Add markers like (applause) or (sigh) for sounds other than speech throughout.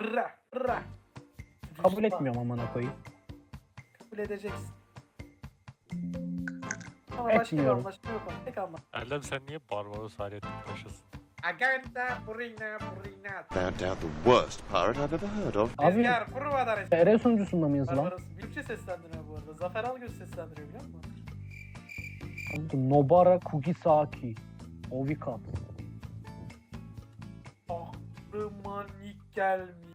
Rra, rra. Kabul etmiyorum amına koyayım. Kabul edeceksin. Ama başka bir Etmiyorum. anlaşma yok ama. Tek anlaşma. Erdem sen niye Barbaros Hayrettin Paşa'sın? Aganta burina burina. Found out the worst pirate I've ever heard of. Abi Rüzgar kurvadan TR sunucusunda mıyız lan? Barbaros. Türkçe seslendirme bu arada. Zafer Algöz seslendiriyor biliyor musun? Nobara Kugisaki. Ovikat. Aklıma ilk gelmiş.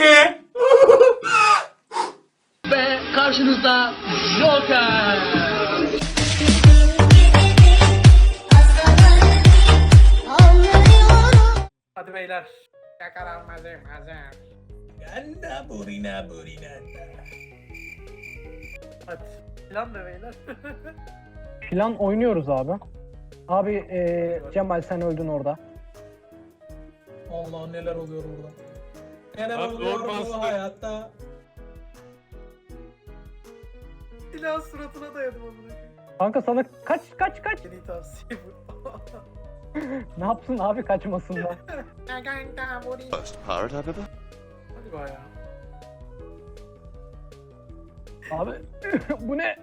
(laughs) Ve karşınızda Joker. Hadi beyler. Yakalanmadım hazır. Ganda burina burina. Hadi. Plan ne beyler? (laughs) Plan oynuyoruz abi. Abi eee Cemal sen öldün orada. Allah neler oluyor burada. Lan oluyor Lord bu Master. hayatta. Silah suratına dayadım koyayım. Kanka sana kaç kaç kaç. En iyi tavsiye bu. (laughs) Ne yapsın abi kaçmasında. Aganta burina. Worst pirate I've ever Hadi bayağı. abi (laughs) bu ne?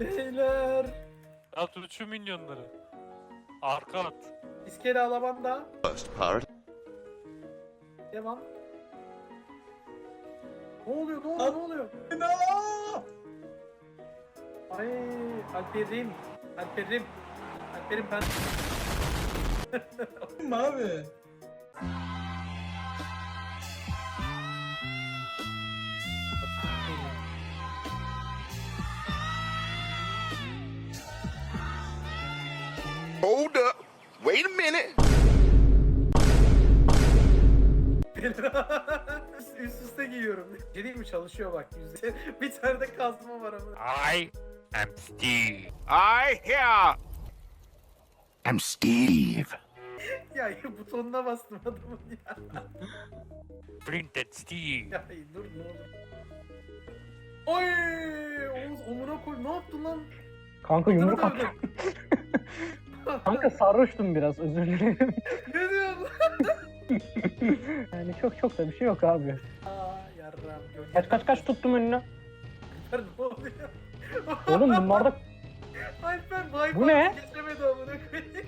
Beyler. At uçu minyonları. Arka at. İskele alabanda. worst pirate Devam. Ne oluyor? Ne oluyor? Ne oluyor? Ay Alperim. Alperim. Alperim ben. Kim abi? Hold up. Wait a minute. (laughs) Üst üste giyiyorum. Şey mi çalışıyor bak yüzde. (laughs) Bir tane de kazma var ama. I am Steve. I hear. I'm Steve. (laughs) Ya butonuna bastım adamın ya. Printed Steve. Ya dur ne olur. Oy! Oğuz omuna koy. Ne yaptın lan? Kanka yumruk Adamı at. dövdün. Kanka sarhoştum biraz özür dilerim. (laughs) ne diyorsun? (laughs) yani çok çok da bir şey yok abi. Aa yarram. Kaç kaç kaç tuttum önüne. Alper ne oluyor? Oğlum bunlarda (laughs) Alper Bayko Bu ne? geçemedi amına koyayım.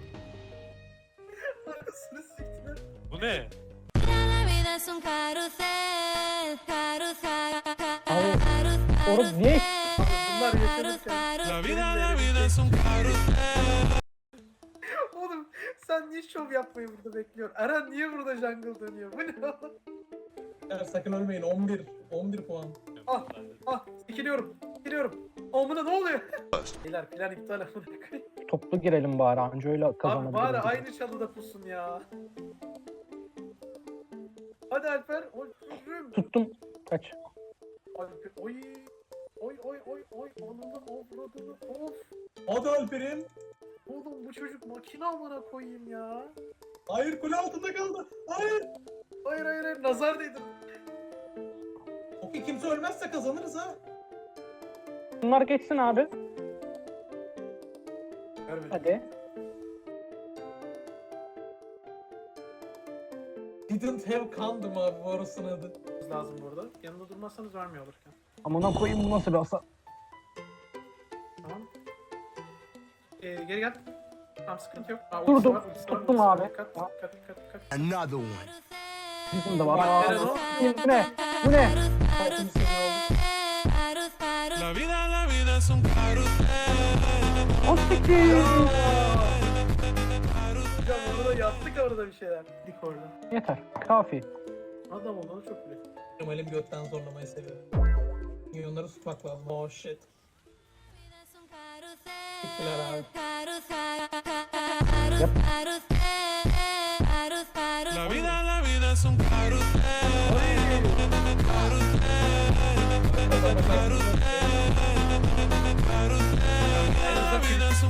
Anasını siktiler. Bu ne? La vida es un carrusel, carrusel, Abi, carrusel. orası niye? Bunlar yaşanırken. La vida, la vida es un Oğlum sen niye şov yapmayı burada bekliyorsun? Eren niye burada jungle dönüyor? Bu ne oğlum? Ya sakın ölmeyin 11. 11 puan. Ah ah sikiliyorum. Sikiliyorum. Amına ne oluyor? (laughs) Beyler plan iptal amına koyayım. Toplu girelim bari anca öyle Abi kazanabiliriz. bari aynı çalıda pusun ya. Hadi Alper. Oy. Tuttum. Kaç. Alper oy. Oy oy oy oy. Ananı avradını of. Hadi Alper'im. Oğlum bu çocuk makine amına koyayım ya. Hayır kule altında kaldı. Hayır. Hayır hayır hayır nazar değdim. Okey kimse ölmezse kazanırız ha. Bunlar geçsin abi. Görmedim. Hadi. Didn't have condom abi bu arasının adı. lazım burada. Yanında durmazsanız vermiyor olurken. Amına koyayım bu nasıl bir hasar? Ee, geri gel. Tamam sıkıntı yok. Aa, Durdum. var, ultisi var, Tuttum ultisi var. abi. Dikkat, dikkat, dikkat, dikkat. Another one. Bizim de var. Bak, Aa, Eren o. bu ne? Bu ne? La O siktir. Hocam orada yaptık orada bir şeyler. Dik orada. Yeter. Kafi. Adam olduğunu çok biliyor. Kemal'im götten zorlamayı seviyor. Milyonları tutmak lazım. Oh shit. Gittiler abi. La vida, la vida es un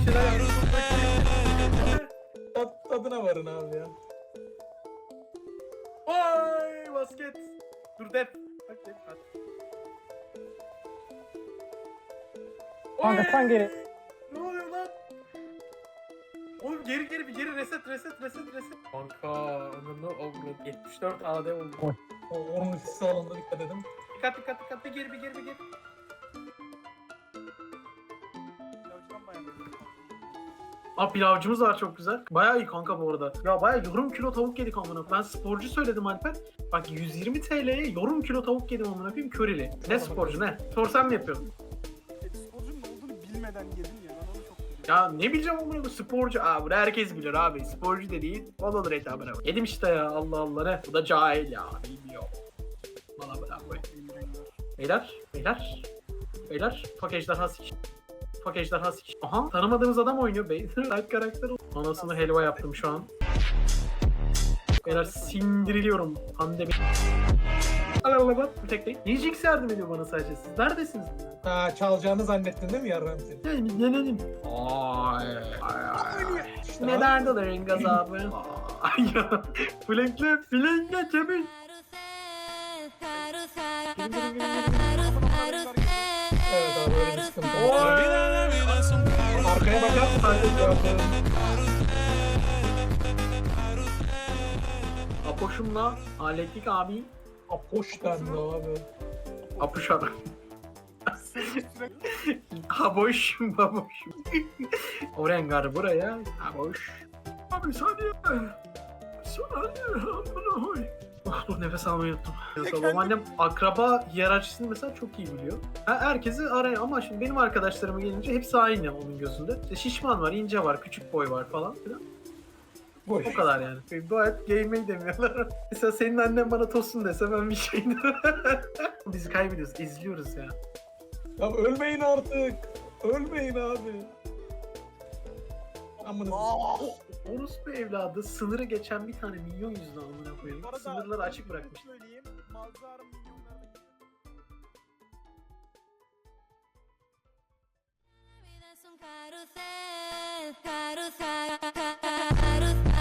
Bir şeyler yaptık. Tat, tadına varın abi ya. Vay basket. Dur dep. Dep. hadi. Kanka sen Oy! geri. Oğlum geri geri bir geri reset reset reset reset. Kanka ananı avradı. 74 AD oldu. O, onun üstü alanda dikkat edin. Dikkat dikkat dikkat bir geri bir geri bir geri. Aa pilavcımız var çok güzel. Bayağı iyi kanka bu arada. Ya bayağı yorum kilo tavuk yedik amına. Ben sporcu söyledim Alper. Bak 120 TL'ye yorum kilo tavuk yedim amına koyayım körili. Ne sporcu ne? Sorsam mı yapıyordun? Sporcunun ne olduğunu bilmeden yedim ya. Ben onu çok. Ya ne bileceğim koyayım sporcu. Aa bunu herkes bilir abi. Sporcu dediğin bol olur etabına. Yedim işte ya Allah Allah ne. Bu da cahil ya. Bilmiyor. Bana bırak koy. Beyler, beyler, beyler, paketler hasik. Paketler hasik. Aha, tanımadığımız adam oynuyor beyler. Like karakter. Anasını helva yaptım şu an. Beyler sindiriliyorum. Hande. Tek tek. Nijix yardım ediyor bana sadece. Siz neredesiniz? Ha çalacağını zannettin değil mi yarram seni? Yani biz denedim. Ay, ay, ay. İşte Ne abi. gazabı? Ay ya. Flankle, flankle Cemil. Evet abi öyle bir sıkıntı Oy. var. Arkaya bakar mısın? Apoşumla hallettik abi. Apoş dendi abi. Apuşar. Haboş, baboş. Orengar buraya. Haboş. Abi saniye. Saniye. Amına koy. Ah dur nefes almayı unuttum. Babaannem akraba hiyerarşisini mesela çok iyi biliyor. Ha, herkesi araya ama şimdi benim arkadaşlarıma gelince hepsi aynı onun gözünde. İşte şişman var, ince var, küçük boy var falan filan. Boş. O kadar yani. Bu hayat game'e demiyorlar. (laughs) Mesela senin annen bana tosun dese ben bir şey demem. (laughs) Biz kaybediyoruz, izliyoruz ya. Ya ölmeyin artık. Ölmeyin abi. Amına. O orospu evladı sınırı geçen bir tane milyon yüzünden amına koyayım. Sınırları açık bırakmış. Söyleyeyim. Es un